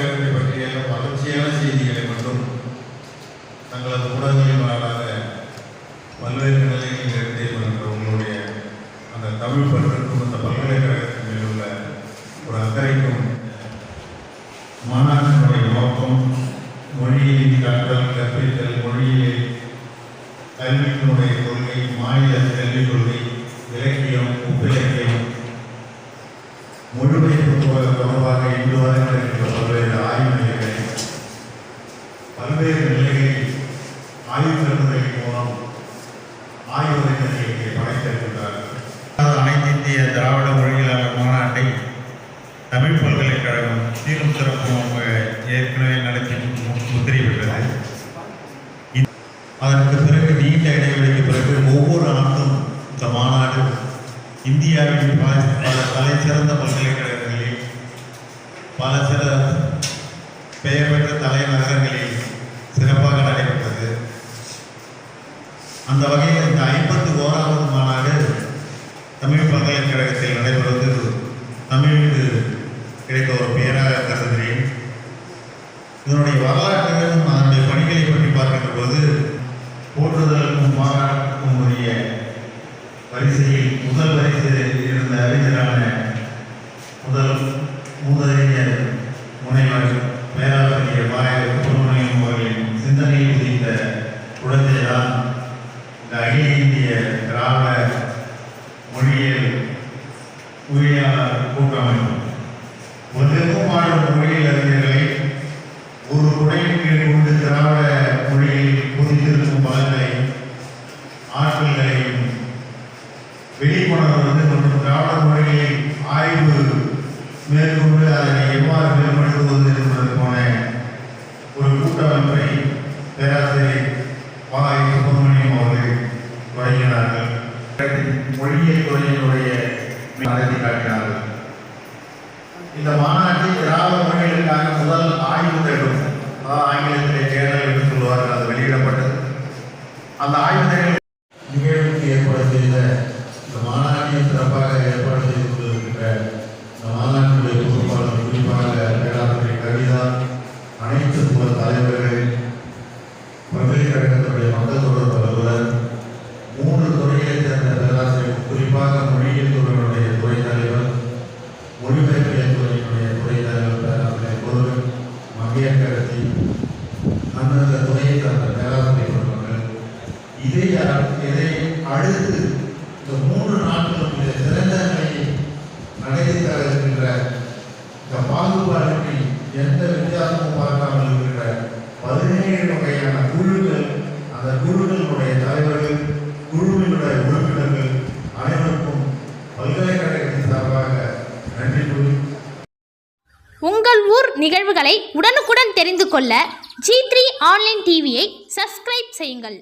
சேவைகளை பற்றிய மகிழ்ச்சியான செய்திகளை மட்டும் தங்களது ஊடகங்களில் வராத பல்வேறு நிலைகளில் இருந்தே வருகிற உங்களுடைய அந்த தமிழ் பல்வேற்கும் அந்த பல்கலைக்கழகத்தின் உள்ள ஒரு அக்கறைக்கும் மாநாட்டினுடைய நோக்கம் மொழியில் கற்றல் கற்பித்தல் மொழியிலே கல்வியினுடைய கொள்கை மாநில கல்விக் கொள்கை இலக்கியம் உப்பிலக்கியம் முழுமை தொடர்பாக இந்து வாரங்கள் பல்வேறு பல்வேறு நிலைகளில் ஆய்வு கட்டுரைகள் மூலம் ஆய்வுரைகளை படைத்திருக்கின்றார்கள் அனைத்து இந்திய திராவிட மொழிகளாளர் மாநாட்டை தமிழ் பல்கலைக்கழகம் சீரும் சிறப்பும் ஏற்கனவே நடத்தி மு- முத்திரை பெற்றது அதற்கு பிறகு நீண்ட இடைவெளிக்கு பிறகு ஒவ்வொரு ஆண்டும் இந்த மாநாடு இந்தியாவின் பல பல தலை சிறந்த பல்கலைக்கழகங்களில் பல சில பெயர் பெற்ற தலைநகரங்களில் சிறப்பாக நடைபெற்றது. அந்த வகையில் இந்த ஐம்பத்தி ஓராவது மாநாடு தமிழ் பல்கலைக்கழகத்தில் நடைபெறுவது. தமிழுக்கு கிடைத்த ஒரு பெயராக கருதுகிறேன். இதனுடைய வரலாற்றிலும் மேற்கொண்டு அதனை எவ்வாறு மேம்படுத்துவது என்பதற்கான ஒரு கூட்டமைப்பை பேராசிரியர் வாய் சுப்பிரமணியம் அவர்கள் தொடங்கினார்கள் மொழியியல் துறையினுடைய நடத்தி காட்டினார்கள். இந்த மாநாட்டில் திராவிட மொழிகளுக்கான முதல் ஆய்வு தேடும் அதாவது ஆங்கிலத்திலே தேடல் என்று சொல்லுவார்கள் அது வெளியிடப்பட்டது. அந்த ஆய்வு இதை அ- இதை அடுத்து இந்த மூன்று நாட்களும் இந்த சிறந்த நிலையை நடத்தி தர இருக்கின்ற இந்த பாகுபாடுக்கு எந்த வித்தியாசமும் பார்க்காமல் இருக்கின்ற பதினேழு வகையான குழுக்கள் அந்த குழுக்களுடைய தலைவர்கள் குழுவினுடைய உறுப்பினர்கள் அனைவருக்கும் பல்கலைக்கழகத்தின் சார்பாக நன்றி கூறி உங்கள் ஊர் நிகழ்வுகளை உடனுக்குடன் தெரிந்து கொள்ள ஜி த்ரீ ஆன்லைன் டிவியை சப்ஸ்கிரைப் செய்யுங்கள்.